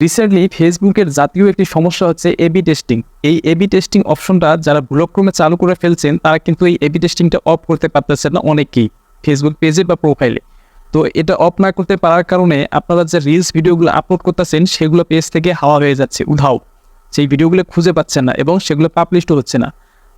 Recently ফেসবুকের জাতীয় একটি সমস্যা হচ্ছে এবি টেস্টিং এই এবি টেস্টিং অপশনটা যারা ভুলক্রমে চালু করে ফেলছেন, তারা কিন্তু এই এবি টেস্টিংটা অফ করতে পারতেছেন না অনেকেই ফেসবুক পেজে বা প্রোফাইলে তো এটা অফ না করতে পারার কারণে আপনারা যে রিলস ভিডিওগুলো আপলোড করতেছেন, সেগুলো পেজ থেকে হাওয়া হয়ে যাচ্ছে, উধাও। সেই ভিডিওগুলো খুঁজে পাচ্ছেন না এবং সেগুলো পাবলিশও হচ্ছে না।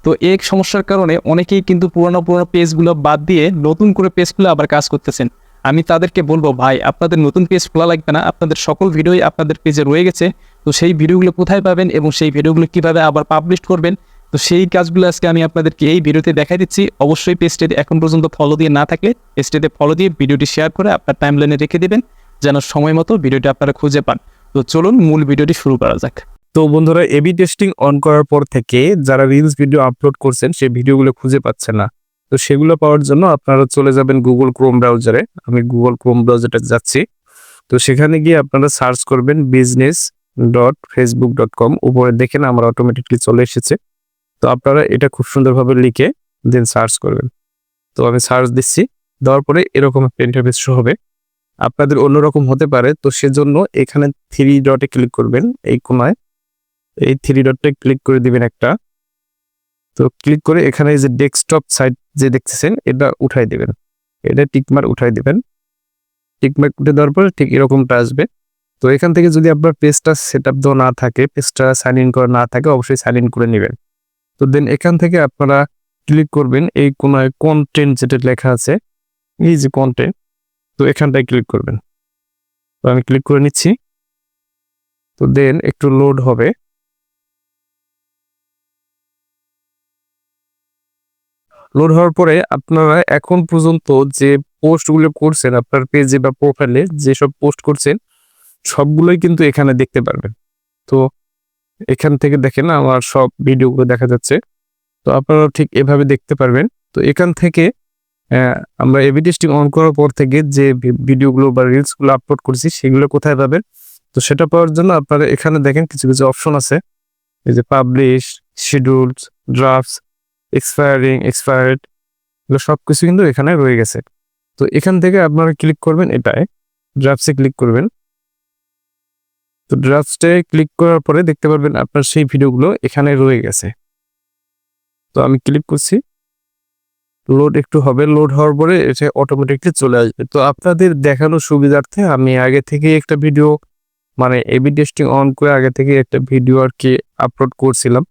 তো এই সমস্যার কারণে অনেকেই কিন্তু পুরোনো পুরোনো পেজগুলো বাদ দিয়ে নতুন করে পেজগুলো আবার কাজ করতেছেন। আমি তাদেরকে বলব, ভাই, আপনাদের নতুন পেজ খোলা লাগবে না। আপনাদের সকল ভিডিওই আপনাদের পেজে রয়ে গেছে। তো সেই ভিডিওগুলো কোথায় পাবেন এবং সেই ভিডিওগুলো কীভাবে আবার পাবলিশ করবেন? তো সেই কাজগুলো আজকে আমি আপনাদেরকে এই ভিডিওতে দেখাই দিচ্ছি। অবশ্যই পেজটিতে এখন পর্যন্ত ফলো দিয়ে না থাকলে পেজটিতে ফলো দিয়ে ভিডিওটি শেয়ার করে আপনার টাইমলাইনে রেখে দেবেন, যেন সময় মতো ভিডিওটি আপনারা খুঁজে পান। তো চলুন মূল ভিডিওটি শুরু করা যাক। তো বন্ধুরা এবি টেস্টিং অন করার পর থেকে যারা রিলস ভিডিও আপলোড করছেন, সেই ভিডিওগুলো খুঁজে পাচ্ছে না। তো সেগুলো পাওয়ার জন্য আপনারা চলে যাবেন গুগল ক্রোম ব্রাউজারে আমি গুগল ক্রোম ব্রাউজারটা যাচ্ছি। তো সেখানে গিয়ে আপনারা সার্চ করবেন business dot Facebook dot com উপরে দেখেন আমার অটোমেটিকলি চলে এসেছে। তো আপনারা এটা খুব সুন্দরভাবে লিখে দেন সার্চ করবেন। তো আমি সার্চ দিচ্ছি। দেওয়ার পরে এরকম একটা ইন্টারফেস হবে। আপনাদের অন্যরকম হতে পারে। তো সেজন্য এখানে থ্রি ডটে ক্লিক করবেন। এই কোনায় এই থ্রি ডটে ক্লিক করে দিবেন একটা। তো ক্লিক করে এখানে যে ডেস্কটপ সাইট যে দেখতেছেন, এটা উঠাই দিবেন। এটা টিকমার উঠাই দেবেন। টিকমার উঠে দেওয়ার পর ঠিক এরকমটা আসবে। তো এখান থেকে যদি আপনার পেজটা সেট আপ দেওয়া না থাকে, পেজটা সাইন ইন করা না থাকে, অবশ্যই সাইন ইন করে নেবেন। তো দেন এখান থেকে আপনারা ক্লিক করবেন, এই কোনায় কন্টেন্ট যেটা লেখা আছে, এই যে কন্টেন্ট তো এখানটায় ক্লিক করবেন। তো আমি ক্লিক করে নিচ্ছি। তো দেন একটু লোড হবে। লোড হওয়ার পরে আপনারা এখন পর্যন্ত যে পোস্টগুলো করছেন, আপনার পেজে বা প্রোফাইলে যেসব পোস্ট করছেন, সবগুলোই কিন্তু এখানে দেখতে পারবেন। তো এখান থেকে দেখেন আমার সব ভিডিওগুলো দেখা যাচ্ছে। তো আপনারা ঠিক এভাবে দেখতে পারবেন। তো এখান থেকে আমরা এবি টেস্টিং অন করার পর থেকে যে ভিডিওগুলো বা রিলসগুলো আপলোড করছি, সেগুলো কোথায় পাবেন? তো সেটা পাওয়ার জন্য আপনারা এখানে দেখেন কিছু কিছু অপশন আছে। এই যে publish schedules drafts expiring expired এগুলো সব কিছু কিন্তু এখানে রয়ে গেছে। তো এখান থেকে আপনারা ক্লিক করবেন এটায় ড্রাফটসে ক্লিক করবেন। তো ড্রাফটসে ক্লিক করার পরে দেখতে পারবেন আপনার সেই ভিডিওগুলো এখানে রয়ে গেছে। তো আমি ক্লিক করছি। লোড একটু হবে লোড হওয়ার পরে এটা অটোমেটিকলি চলে আসবে। তো আপনাদের দেখানোর সুবিধার্থে আমি আগে থেকে একটা ভিডিও মানে এবি টেস্টিং অন করে আগে থেকে একটা ভিডিও আর কি আপলোড করছিলাম।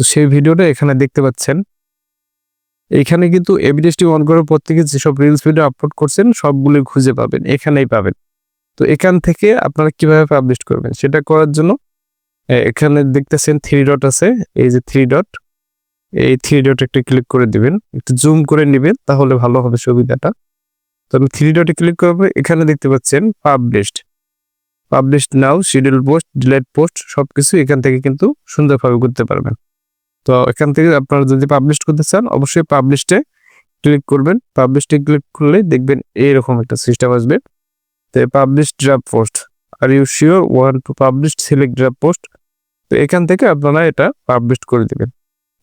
তো সেই ভিডিওটা এখানে দেখতে পাচ্ছেন। এখানে কিন্তু এবি টেস্টিং অন করার পর থেকে যেসব রিলস ভিডিও আপলোড করছেন সবগুলোই খুঁজে পাবেন, এখানেই পাবেন। তো এখান থেকে আপনারা কীভাবে পাবলিশ করবেন সেটা করার জন্য এখানে দেখতেছেন থ্রি ডট আছে, এই যে থ্রি ডট এই থ্রি ডট একটা ক্লিক করে দিবেন, একটু জুম করে নেবেন, তাহলে ভালো হবে সুবিধাটা। তো আমি থ্রি ডটে ক্লিক করব, এখানে দেখতে পাচ্ছেন published published now schedule post delete post সবকিছু এখান থেকে কিন্তু সুন্দরভাবে করতে পারবেন। তো এখান থেকে আপনারা যদি পাবলিশ করতে চান, অবশ্যই পাবলিশে ক্লিক করবেন। পাবলিশে ক্লিক করলে দেখবেন এইরকম একটা সিস্টেম আসবে। তো publish draft post are you sure one two publish select draft post তো এখান থেকে আপনারা এটা পাবলিশ করে দিবেন।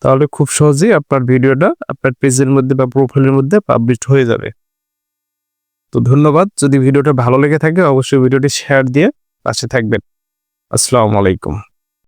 তাহলে খুব সহজেই আপনার ভিডিওটা আপনার পেজের মধ্যে বা প্রোফাইলের মধ্যে পাবলিশ হয়ে যাবে। তো ধন্যবাদ। যদি ভিডিওটা ভালো লেগে থাকে, অবশ্যই ভিডিওটি শেয়ার দিয়ে পাশে থাকবেন। আসসালামু আলাইকুম।